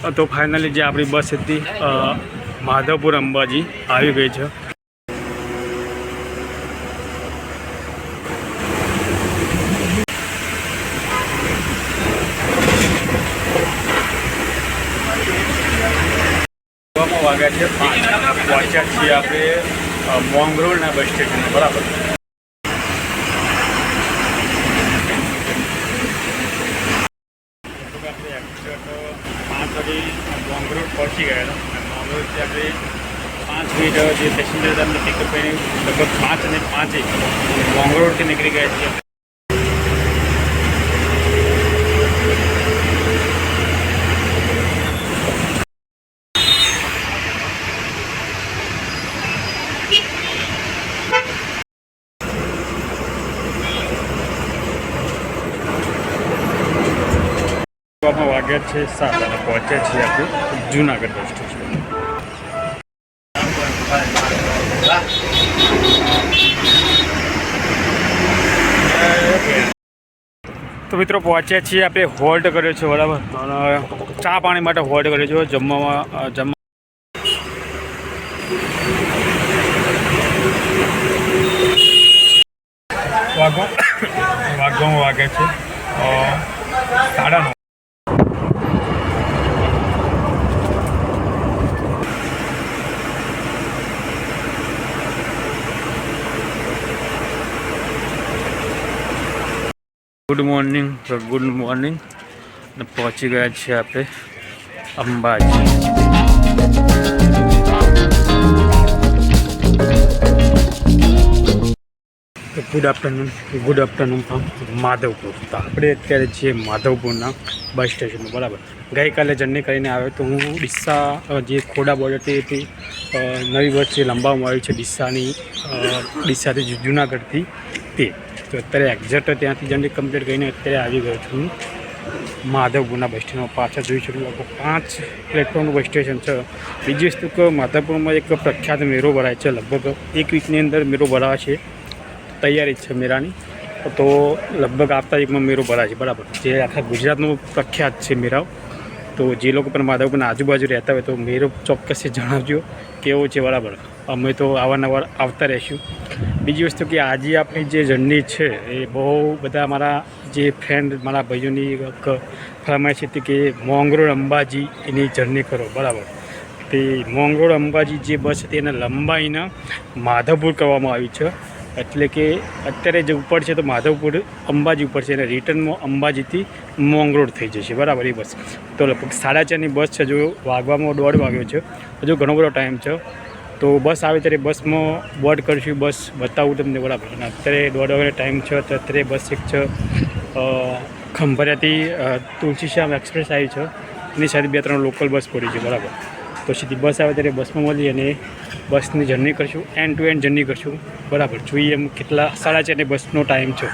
તો ફાઇનલી જે આપણી બસ હતી માધવપુર અંબાજી આવી ગઈ છે. વાગ્યા છે, પાંચ. પહોંચ્યા છીએ આપણે મોંગરોળના બસ સ્ટેશન, બરાબર તો આપણે એક્ઝેક્ટ પાંચ વાગે મોંગરોળ પહોંચી ગયેલો અને મોંગરોળથી આપણે પાંચ મિનિટ જે પેસેન્જર હતા એમને પિકઅપ કરીને લગભગ પાંચ અને પાંચે મોંગરોળથી નીકળી ગયા છીએ આપણા વાગ્યા છે સાત અને પહોંચ્યા છીએ આપણે જુનાગઢ બસ સ્ટેશન તો મિત્રો પહોંચ્યા છીએ આપણે હોલ્ડ કર્યો છે, બરાબર? અને ચા પાણી માટે હોલ્ડ કર્યો છે જમવામાં જમવા. વાગો વાગવામાં વાગે છે. સાડા ગુડ મોર્નિંગ ગુડ મોર્નિંગ અને પહોંચી ગયા છીએ આપણે Ambaji. Good afternoon good afternoon from Madhavpur. તો આપણે અત્યારે છીએ માધવપુરના બસ સ્ટેશનમાં બરાબર. ગઈકાલે જર્ની કરીને આવ્યો તો હું ડીસા જે ખોડા બોર્ડરથી હતી નવી બસ જે લંબાવવામાં આવી છે ડીસાની ડીસાથી જુનાગઢથી તે. તો અત્યારે એક્ઝેક્ટ ત્યાંથી જર્ની કમ્પ્લીટ કરીને અત્યારે આવી ગયો છું. માધવપુરના બસ સ્ટેન્ડમાં પાછળ જોઈ શકું લગભગ પાંચ પ્લેટફોર્મનું બસ સ્ટેશન છે. બીજી વસ્તુ કે માધવપુરમાં એક પ્રખ્યાત મેળો ભરાય છે. લગભગ એક વીકની અંદર મેળો ભરાય છે. તૈયારી છે મેળાની તો લગભગ આવતા એકમાં મેળો ભરાય છે. બરાબર. જે આખા ગુજરાતનું પ્રખ્યાત છે મેળાઓ તો જે લોકો પણ માધવપુરના આજુબાજુ રહેતા હોય તો મેરો ચોક્કસથી જણાવજો કેવો છે બરાબર. અમે તો અવારનવાર આવતા રહીશું. બીજી વસ્તુ કે આજે આપણી જે જર્ની છે એ બહુ બધા મારા જે ફ્રેન્ડ મારા ભાઈઓની ફરમાય ફરમાઈશ હતી કે મોંગરોળ અંબાજી એની જર્ની કરો, બરાબર. તે મોંગરોળ અંબાજી જે બસ હતી એને લંબાઈને માધવપુર કરવામાં આવી છે. એટલે કે અત્યારે જે ઉપર છે તો માધવપુર, અંબાજી ઉપર છે અને રિટર્નમાં અંબાજીથી મોંગરોળ થઈ જશે. બરાબર એ બસ. તો લગભગ સાડા ચારની બસ છે જો વાગવામાં દોઢ વાગ્યો છે. હજુ ઘણો બધો ટાઈમ છે. તો બસ આવે ત્યારે બસમાં બોર્ડ કરશું, બસ બતાવું તમને. બરાબર. અને અત્યારે દોઢ વાગ્યાનો ટાઈમ છે, તો અત્યારે બસ એક છે ખંભાળિયાથી તુલસીશ્યામ એક્સપ્રેસ આવી છે. એની સાથે બે ત્રણ લોકલ બસ પડી છે. બરાબર. તો સીધી બસ આવે ત્યારે બસમાં મળી અને બસની જર્ની કરશું એન્ડ ટુ એન્ડ જર્ની કરશું. બરાબર, જોઈએ એમ કેટલા સાડા છે અને બસનો ટાઈમ છે.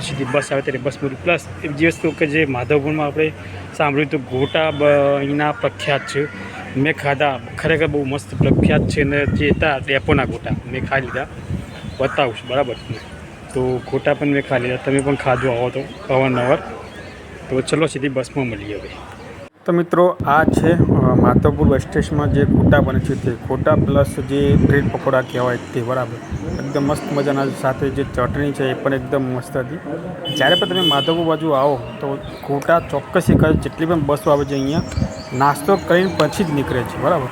સીધી બસ આવે ત્યારે બસ મળી. પ્લસ એક જે વસ્તુ કે જે માધવપુરમાં આપણે સાંભળ્યું તો ગોટા અહીંના પ્રખ્યાત છે. મેં ખાધા, ખરેખર બહુ મસ્ત પ્રખ્યાત છે અને જે હતા ડેપોના ગોટા, મેં ખાઈ લીધા. બતાવું છું, બરાબર. તો ગોટા પણ મેં ખાઈ લીધા, તમે પણ ખાધો આવો તો, અવારનવાર. તો ચલો સીધી બસમાં મળીએ હવે. તો મિત્રો, આ છે માધવપુર બસ સ્ટેશનમાં જે ખોટા બને છે તે. ખોટા પ્લસ જે બ્રેડ પકોડા કહેવાય તે, બરાબર. એકદમ મસ્ત મજાના સાથે જે ચટણી છે એ પણ એકદમ મસ્ત હતી. જ્યારે પણ તમે માધવપુર બાજુ આવો, તો ખોટા ચોક્કસ એક જેટલી પણ બસો આવે છે અહીંયા, નાસ્તો કરીને પછી જ નીકળે છે, બરાબર.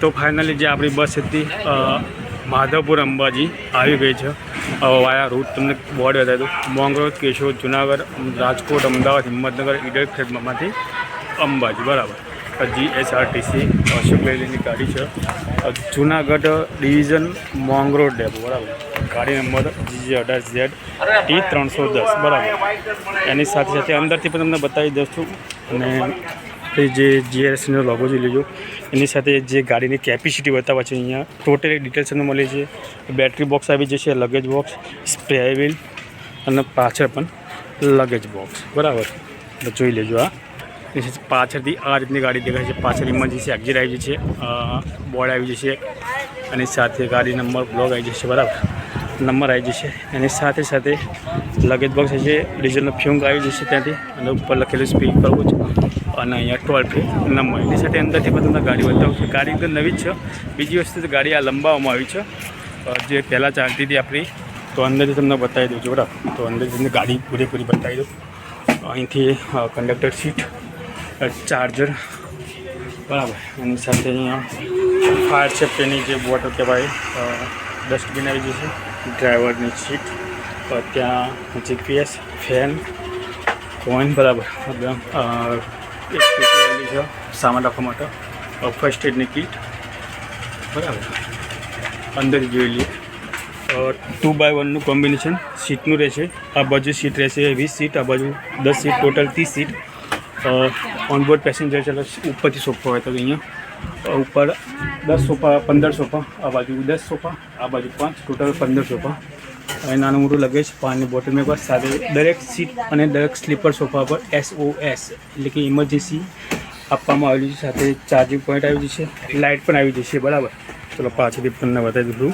તો ફાઇનલી જે આપણી બસ હતી માધવપુર અંબાજી આવી ગઈ છે. વાયા રૂટ તમને બોર્ડ બતાવ્યું મોંગરોળ કેશોદ, જુનાગઢ, રાજકોટ, અમદાવાદ, હિંમતનગર ઈડર ખેડમાંથી અંબાજી, બરાબર. જીએસઆરટીસી અશોક લેલીની ગાડી છે. જુનાગઢ ડિવિઝન મોંગરોળ ડેપો, બરાબર. ગાડી નંબર જી અઢાર ઝેડ ટી ત્રણસો દસ, બરાબર. એની સાથે સાથે અંદરથી પણ તમને બતાવી દઉં છું. અને એ જે જીઆરએસનો લોગો જોઈ લેજો. એની સાથે જે ગાડીની કેપેસિટી બતાવવા છે અહીંયા. ટોટલી ડિટેલ્સ એનું મળે છે બેટરી બોક્સ આવી જશે લગેજ બોક્સ સ્પ્રે અને પાછળ પણ લગેજ બોક્સ બરાબર? જોઈ લેજો આ. પાછળથી આ રીતની ગાડી દેખાય છે. પાછળ ઇમરજન્સી એક્ઝિટ આવી જશે. બોર્ડ આવી જશે. અને સાથે ગાડી નંબર બ્લોગ આવી જશે. બરાબર? નંબર આવી જશે. એની સાથે સાથે લગેજ બોક્સ છે ડીઝલનો ફ્યુંગ આવી જશે ત્યાંથી. અને ઉપર લખેલું સ્પીક કરવું છે. અને અહીંયા ટોલ ફ્રી નંબર. એની સાથે અંદરથી પણ તમને ગાડી બતાવું છું. ગાડી એકદમ નવી જ છે. બીજી વસ્તુ ગાડી આ લંબાવવામાં આવી છે. જે પહેલાં ચાલતી હતી આપણી, તો અંદરથી તમને બતાવી દઉં છું. બરાબર. તો અંદરથી તમને ગાડી પૂરેપૂરી બતાવી દઉં. અહીંથી કંડક્ટર સીટ ચાર્જર બરાબર. એની સાથે અહીંયા ફાયર સેફ્ટીની જે બોટલ કહેવાય ડસ્ટબિન આવી જશે. ડ્રાઈવરની સીટ ત્યાં જીપીએસ ફેન કોઈન બરાબર. એક આવેલી છે સામાન રાખવા માટે. ફર્સ્ટ એડની કીટ બરાબર. અંદર જોઈ લઈએ. ટુ બાય વનનું કોમ્બિનેશન સીટનું રહેશે. આ બાજુ સીટ રહેશે, વીસ સીટ આ બાજુ દસ સીટ ટોટલ ત્રીસ સીટ ઓનબોર્ડ પેસેન્જર ચાલો ઉપરથી સોફા હોય તો અહીંયા. ઉપર દસ સોફા, પંદર સોફા, આ બાજુ દસ સોફા, આ બાજુ પાંચ ટોટલ પંદર સોફા. અને નાનું મોટું લગેજ પાણીની બોટલ મેં સાથે દરેક સીટ અને દરેક સ્લીપર સોફા પર એસઓએસ એટલે કે ઇમરજન્સી આપવામાં આવેલી છે. સાથે ચાર્જિંગ પોઈન્ટ આવી જશે લાઇટ પણ આવી જશે, બરાબર. ચલો, પાછળથી તમને બતાવી દઉં.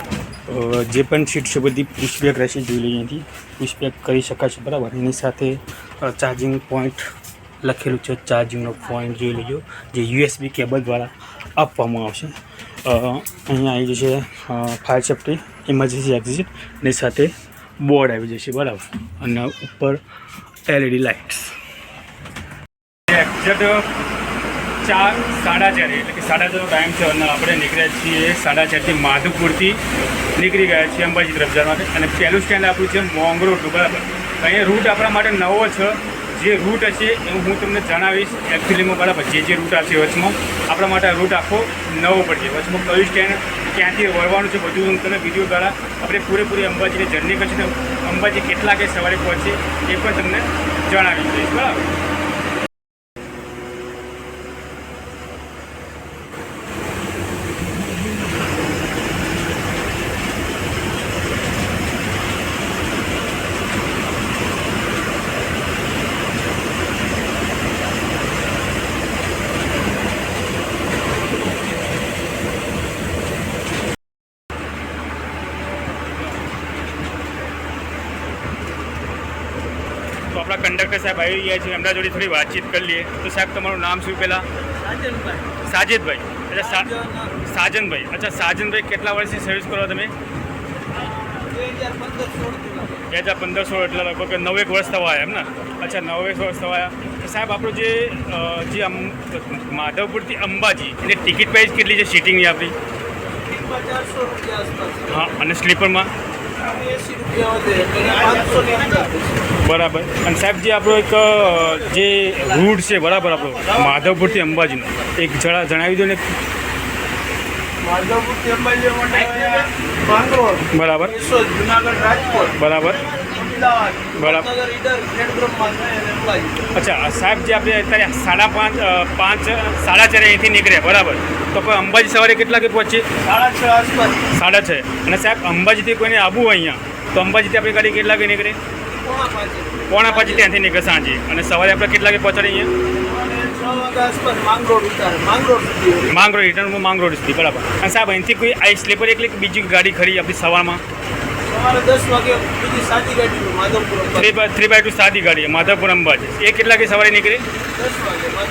જે પણ સીટ છે, બધી પુશબેક રહેશે, જોઈ લઈએ અહીંથી. પુશબેક કરી શકાશે, બરાબર. એની સાથે ચાર્જિંગ પોઈન્ટ લખેલું છે ચાર્જિંગનો પોઈન્ટ જોઈ લેજો, જે યુએસબી કેબલ દ્વારા આપવામાં આવશે. અહીંયા આવી જશે ફાયર સેફ્ટી ઇમરજન્સી એક્ઝિટ ને સાથે બોર્ડ આવી જશે, બરાબર? અને ઉપર એલઈડી લાઇટ્સ એક્ઝેક્ટ ચાર, સાડા ચાર, એટલે કે સાડા ચારનો ટાઈમ છે અને આપણે નીકળ્યા છીએ સાડા ચારથી માધુપુરથી. નીકળી ગયા છીએ અંબાજી તરફ જવા માટે. અને પહેલું સ્ટેન્ડ આપણું છે મોંગરોડ બરાબર? અહીંયા રૂટ આપણા માટે નવો છે. જે રૂટ હશે એ હું તમને જણાવીશ. એકચ્યુઅલીમાં બરાબર જે જે રૂટ આવશે વચમાં. આપણા માટે રૂટ આખો નવો પડશે. વચમાં કયું સ્ટેન્ડ ક્યાંથી વળવાનું છે બધું હું તમને વીડિયો દ્વારા આપણે પૂરેપૂરી અંબાજીની જર્ની કરશે અંબાજી કેટલા કે સવારે પહોંચશે એ પણ તમને જણાવી દઈશ. બરાબર તો આપણા કંડક્ટર સાહેબ આવી ગયા છે એમના જોડે થોડી વાતચીત કરી લઈએ. તો સાહેબ તમારું નામ શું પહેલાં સાજિદભાઈ એટલે સાજનભાઈ. અચ્છા સાજનભાઈ કેટલા વર્ષથી સર્વિસ કરો તમે? બે હજાર પંદર સોળ એટલે લગભગ નવેક વર્ષ થવા આવ્યા એમ ને? અચ્છા નવેક વર્ષ થવા આવ્યા. તો સાહેબ આપણું જે જે માધવપુરથી અંબાજી એની ટિકિટ પ્રાઇસ કેટલી છે સિટિંગની આપણી? હા અને સ્લીપરમાં? બરાબર. અને સાહેબ જે આપણો એક જે રૂટ છે બરાબર આપણો માધવપુરથી અંબાજીનો એક જણા જણાવી દો ને. બરાબર. જુનાગઢ રાજકોટ. બરાબર. બરાબર. અચ્છા સાહેબ જે આપણે અત્યારે સાડા પાંચ પાંચ સાડા ચારે અહીંથી નીકળ્યા બરાબર. તો કોઈ અંબાજી સવારે કેટલા કે પહોંચી? સાડા છ આસપાસ. સાડા છ. અને સાહેબ અંબાજીથી કોઈને આવવું અહીંયા? તો અંબાજીથી આપણી ગાડી કેટલા કે નીકળે? પોણા પાંચે. ત્યાંથી નીકળે સાંજે. અને સવારે આપણે કેટલા કે પહોંચાડે અહીંયા? માંગરોળ ઉતારે માંગરોળ સુધી બરાબર. અને સાહેબ અહીંથી કોઈ આ સ્લીપર એકલી બીજી ગાડી ખરી આપણી સવારમાં? સવારે દસ વાગે બીજી સાદી ગાડી Madhavpur three by three by two સાદી ગાડી માધવપુર અંબાજી એ કેટલા કે સવારે નીકળે?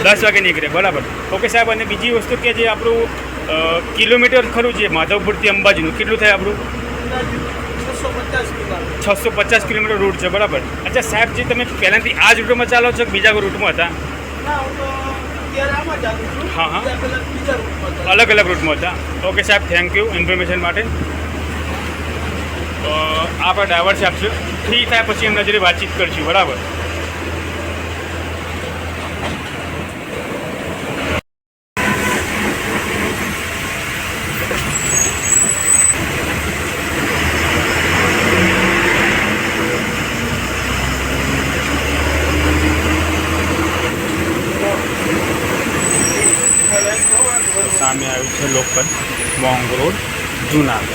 દસ વાગે નીકળે બરાબર. ઓકે સાહેબ અને બીજી વસ્તુ કે જે આપણું કિલોમીટર ખરું છે માધવપુરથી અંબાજીનું કેટલું થાય આપણું? છસો પચાસ કિલોમીટર રૂટ છે બરાબર. અચ્છા સાહેબ જે તમે પહેલાંથી આ જ રૂટમાં ચાલો છો કે બીજા કોઈ રૂટમાં હતા? હું હા. અલગ અલગ રૂટમાં હતા. ઓકે સાહેબ થેન્ક યુ ઇન્ફોર્મેશન માટે. તો આપણા ડ્રાઈવર છે ફ્રી થાય પછી એમના જોડે વાતચીત કરીશું, બરાબર? સામે આવ્યું છે local મોંગ road, Junagadh.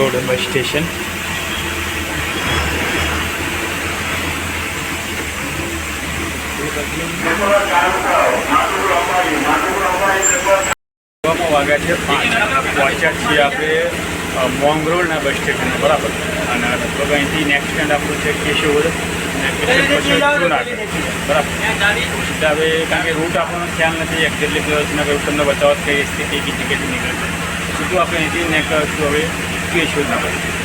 Mangrol bus station. વાગ્યા છે પહોંચ્યા છીએ આપણે મોંગરોળના બસ સ્ટેશન બરાબર. અને લગભગ અહીંથી નેક્સ્ટ સ્ટેન્ડ આપણું છે કેશોદ. બરાબર. હવે કારણ કે રૂટ આપણો ખ્યાલ નથી એક્ઝેક્ટલી જુનાગઢ રૂટ તમને બતાવો કઈ સ્થિતિ કઈ જગ્યાએથી નીકળે છે. સીધું આપણે અહીંથી નેક્સ્ટ હવે? કેશોદના બસ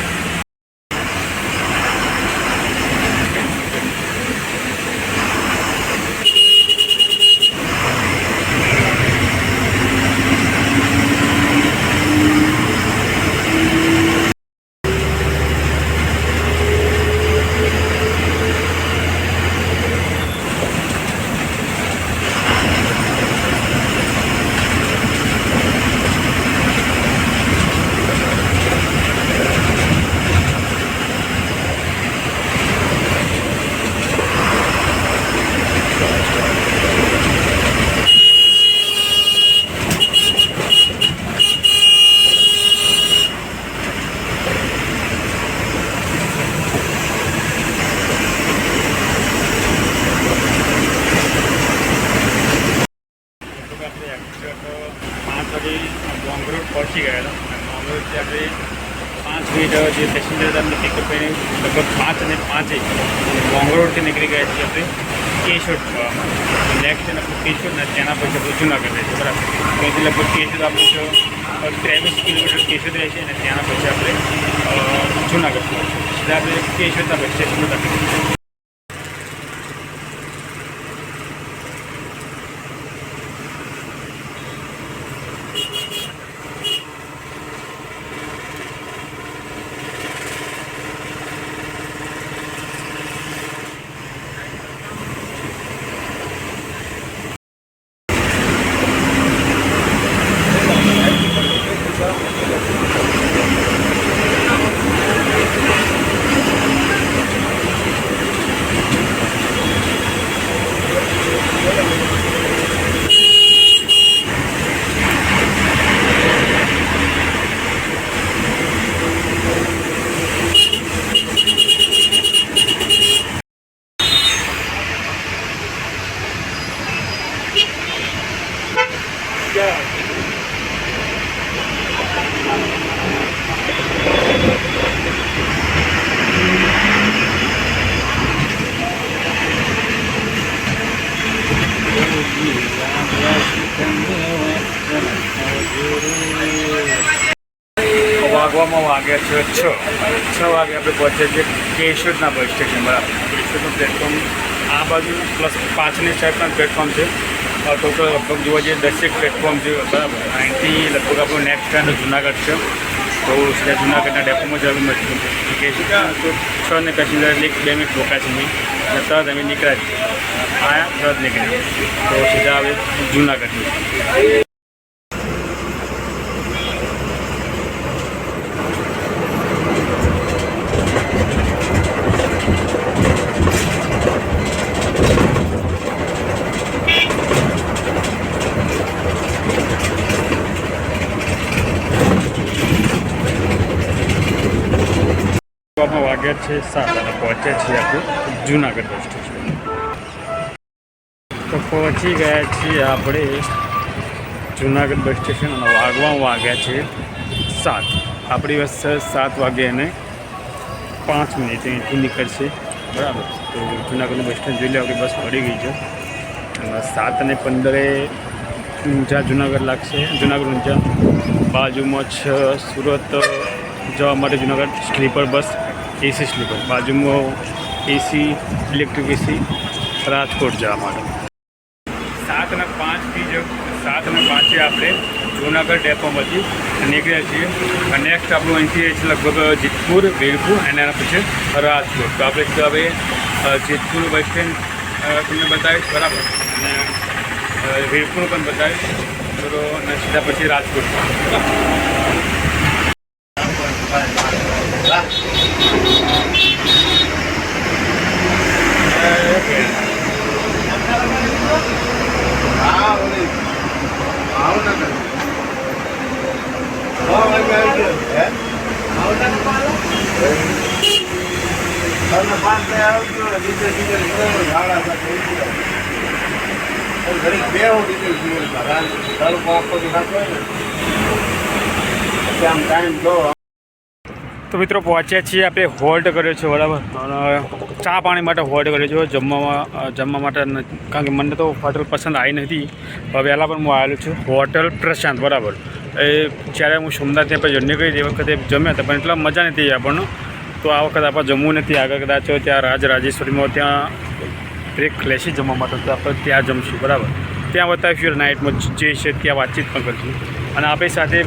લગભગ આપણે એક્ઝેક્ટ પાંચ વાગે મોંગરોડ પહોંચી ગયા હતા અને મોંગરોડથી આપણે પાંચ મિનિટ જે પેસેન્જર તમને પિકઅપ કરીને લગભગ પાંચ અને પાંચે મોંગરોડથી નીકળી ગયા છીએ આપણે કેશોદ નેક્સ્ટ એના પછી કેશોદ ને તેના પછી આપણે જુનાગઢ રહેશે બરાબર. ત્યાંથી લગભગ કેશોદ આપણું ત્રેવીસ કિલોમીટર કેશોદ રહેશે અને ત્યાંના પછી આપણે જુનાગઢ પહોંચીશું એટલે આપણે કેશોદના બસ સ્ટેશન પર વાગવામાં વાગ્યા છે છ. છ વાગે આપણે પહોંચ્યા છીએ કેશોદના બસ સ્ટેશન બરાબર કેશોદનું પ્લેટફોર્મ આ બાજુ પ્લસ પાછળની સાઈડના પ્લેટફોર્મ છે. ટોટલ લગભગ જોવા જઈએ દસેક પ્લેટફોર્મ છે, બરાબર. અહીંથી લગભગ આપણું નેક્સ્ટ સ્ટેન્ડ જુનાગઢ છે. તો સીધા જુનાગઢના ડેપોમાં જ આવી મળશું કેશોદ તો છ ને પેસેન્જર એક બે મિનિટ રોકા છે મેં અને તરત અમે નીકળ્યા આયા તરત નીકળ્યા તો સીધા હવે જુનાગઢ. વાગવામાં છે. સાત અને પહોંચ્યા છીએ આપણે જુનાગઢ બસ સ્ટેશન તો પહોંચી ગયા છીએ આપણે જુનાગઢ બસ સ્ટેશન અને વાગવામાં વાગ્યા છે સાત. આપણી બસ સાત વાગે અને પાંચ મિનિટ અહીંથી નીકળશે. બરાબર? તો જુનાગઢનું બસ સ્ટેન્ડ જોઈ લે, આપણી બસ મળી ગઈ છે. અને સાત અને પંદરે ઊંઝા જુનાગઢ લાગશે. જુનાગઢ ઊંઝા બાજુમાં છ સુરત જવા માટે Junagadh sleeper bus. AC sleeper. બાજુમાં એસી ઇલેક્ટ્રિક એસી રાજકોટ જવા માટે. સાત અને પાંચથી જ સાત અને પાંચે આપણે જૂનાગઢ ડેપોમાંથી નીકળ્યા છીએ. અને નેક્સ્ટ આપણું અહીંથી છે લગભગ જેતપુર, વીરપુર અને એના પછી રાજકોટ. તો આપણે હવે જેતપુર બસ સ્ટેન્ડ તમને બતાવીશ. બરાબર. અને વીરપુર પણ બતાવીશ. તો અને સીધા પછી રાજકોટ ઓકે આવતું ને ડીઝલ ડીઝલ બરાબર ઝાડા સાથે ઉડી જાય. પણ તો મિત્રો પહોંચ્યા છીએ આપણે હોલ્ડ કર્યો છે, બરાબર? ચા પાણી માટે હોલ્ડ કર્યો છે, જમવામાં જમવા માટે કારણ કે મને તો હોટલ પસંદ આવી નથી. વહેલા પણ હું આવેલો છું. હોટલ પ્રશાંત, બરાબર. એ જ્યારે હું સોમનાથ ત્યાં જર્ની કરી તે વખતે જમ્યા હતા, પણ એટલા મજા નથી આપણને. તો આ વખતે આપણે જમવું નથી. આગળ કદાચ ત્યાં રાજ રાજેશ્વરીમાં ત્યાં બ્રેક લેશી જમવા માટે, તો આપણે ત્યાં જમશું, બરાબર? ત્યાં બતાવીશું નાઇટમાં જે છે ત્યાં વાતચીત પણ કરીશું. અને આપણી સાથે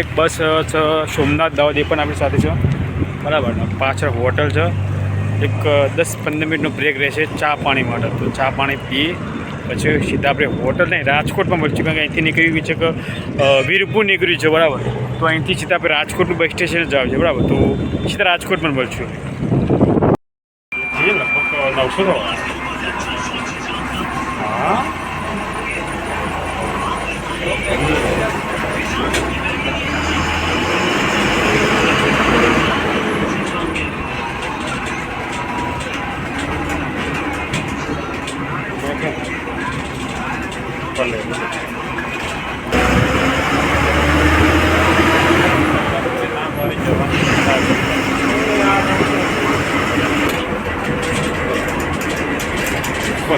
એક બસ છે, સોમનાથ દાવદ એ પણ આપણી સાથે છે. બરાબર? પાછળ હોટલ છે. એક દસ પંદર મિનિટનો બ્રેક રહેશે ચા પાણી માટે. તો ચા પાણી પીએ પછી સીધા આપણે હોટલ નહીં, રાજકોટમાં મળી કે અહીંથી નીકળી છે કે વીરપુર નીકળ્યું છે, બરાબર. તો અહીંથી સીધા આપણે રાજકોટનું બસ સ્ટેશન જ આવે છે, બરાબર. તો સીધા રાજકોટ પણ મળશું. લગભગ નવસો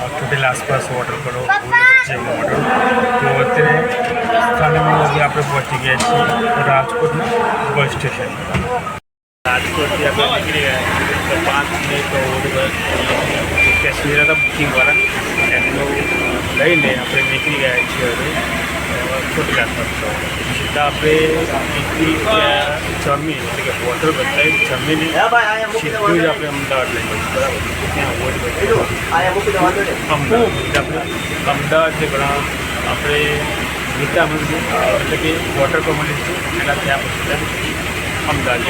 અ, ચોટીલા આસપાસ ઓર્ડર કરો હોલ્ડ જમવા તો અત્યારે સ્થાનમાં નવ આપણે પહોંચી ગયા છીએ રાજકોટના બસ સ્ટેશન રાજકોટથી આપણે નીકળી ગયા પાંચ મિનિટ ઓર્ડર પેસેન્જર હતા બુકિંગવાળા એમનું લઈને આપણે નીકળી ગયા છીએ હવે. ચોટીલા તરફ સીધા આપણે ત્યાં જમી એટલે કે હોટલ બતાવી જમીને સીધું જ આપણે અમદાવાદ લઈ જઈશું. અમદાવાદ આપણે અમદાવાદ જે ઘણા આપણે ગીતા મંદિર એટલે કે વોટર કોમ્યુનિટી એના ત્યાં પછી અમદાવાદ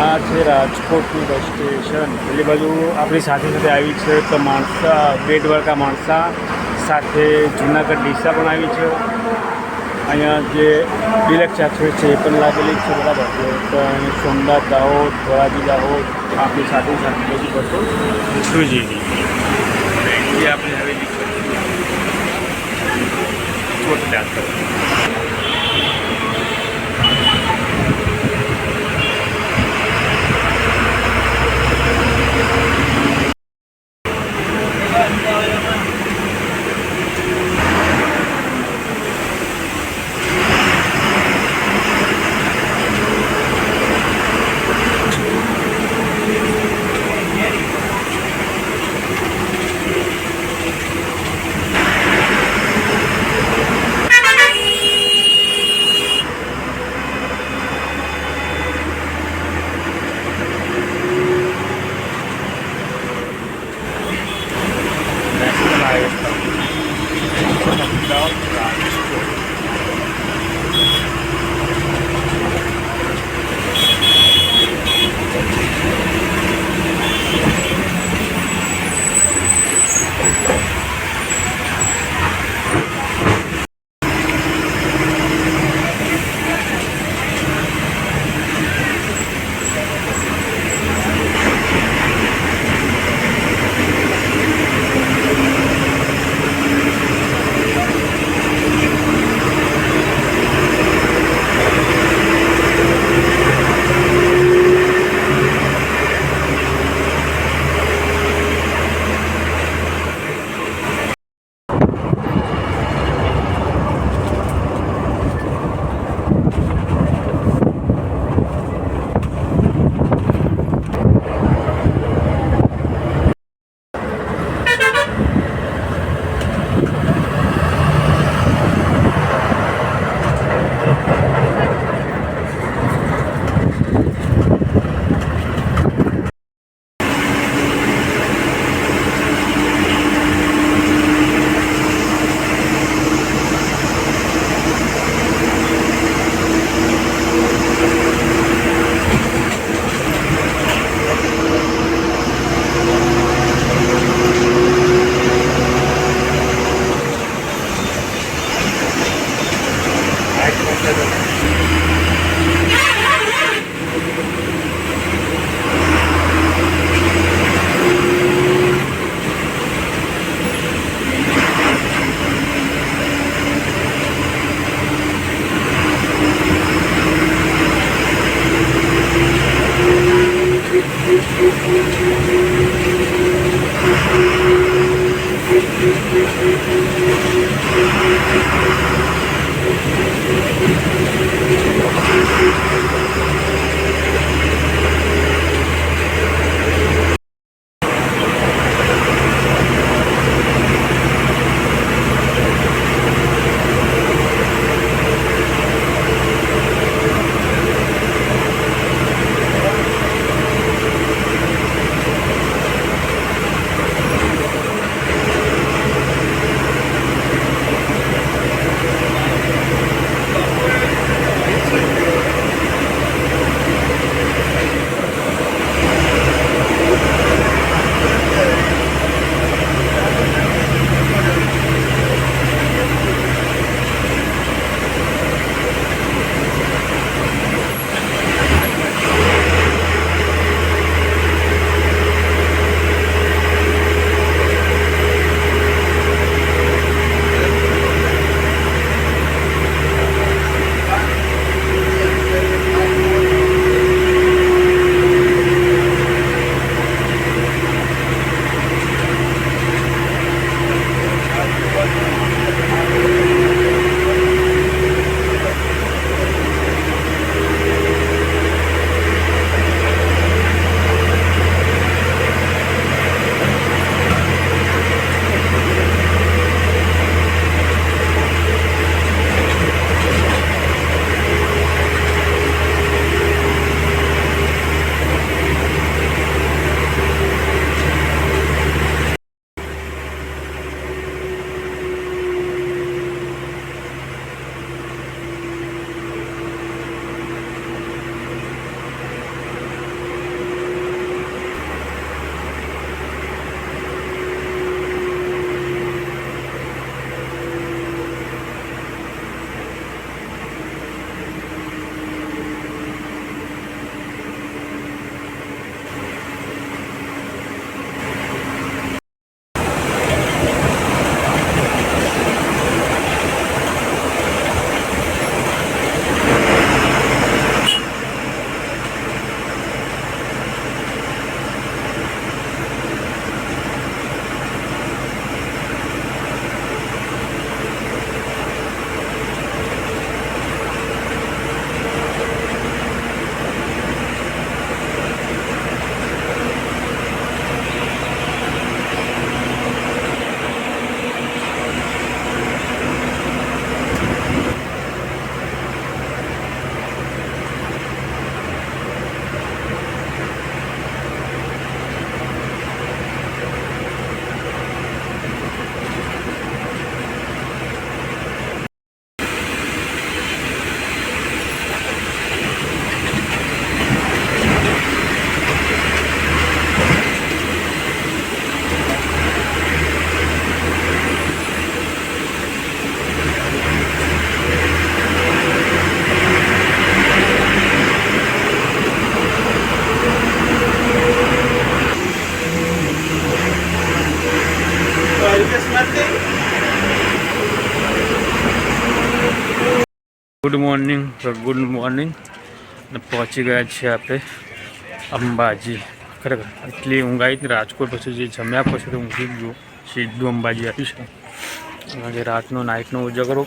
આ છે રાજકોટનું બસ સ્ટેશન પેલી બાજુ આપણી સાથે સાથે આવી છે તો માણસા બેટવાળકા માણસા સાથે જુનાગઢ ડીસા પણ આવી છે. અહીંયા જે ડિલેક્ટ ચાચરી છે એ પણ લાગેલી છે બરાબર. તો અહીં સોમનાથ દાહોદ ધોરાજી દાહોદ આપણી સાથે સાથે બધી સુજીની અને આપણે આવેલી છે Chotila. Teşekkür ederim. Morning good morning. અને પહોંચી ગયા છીએ આપણે અંબાજી. ખરેખર, એટલી ઊંઘ હતી રાજકોટ પછી જે જમ્યા પછી તો ઊંઘી ગયો. સીધું અંબાજી આવી છે કારણ રાતનો નાઇટનો ઉજાગરો,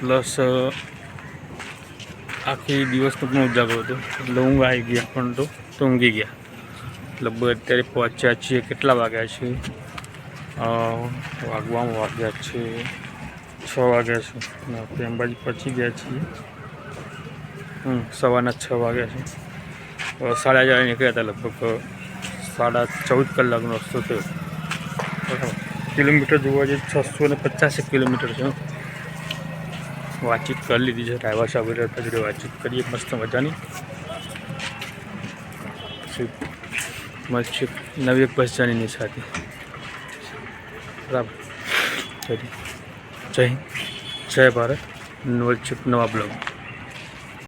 પ્લસ આખી દિવસનો પણ ઉજાગરો હતો. એટલે ઊંઘ આવી ગયા પણ તો ઊંઘી ગયા. એટલે અત્યારે પહોંચ્યા છીએ. કેટલા વાગ્યા છે? વાગવામાં વાગ્યા છે, છ વાગ્યા છે. આપણે અંબાજી પહોંચી ગયા છીએ. સવારના છ વાગ્યા છે. સાડા ચારે નીકળ્યા હતા લગભગ સાડા ચૌદ કલાકનો રસ્તો થયો. કિલોમીટર જોવા જઈએ છસો ને પચાસેક કિલોમીટર છે. વાતચીત કરી લીધી છે ડ્રાઈવર સાહેબ જોડે વાતચીત કરીએ, મસ્ત મજાની. મસ્ત નવી એક બસ જાણીની સાથે. બરાબર. જય જય ભારત. નવલ નવા બ્લોગ.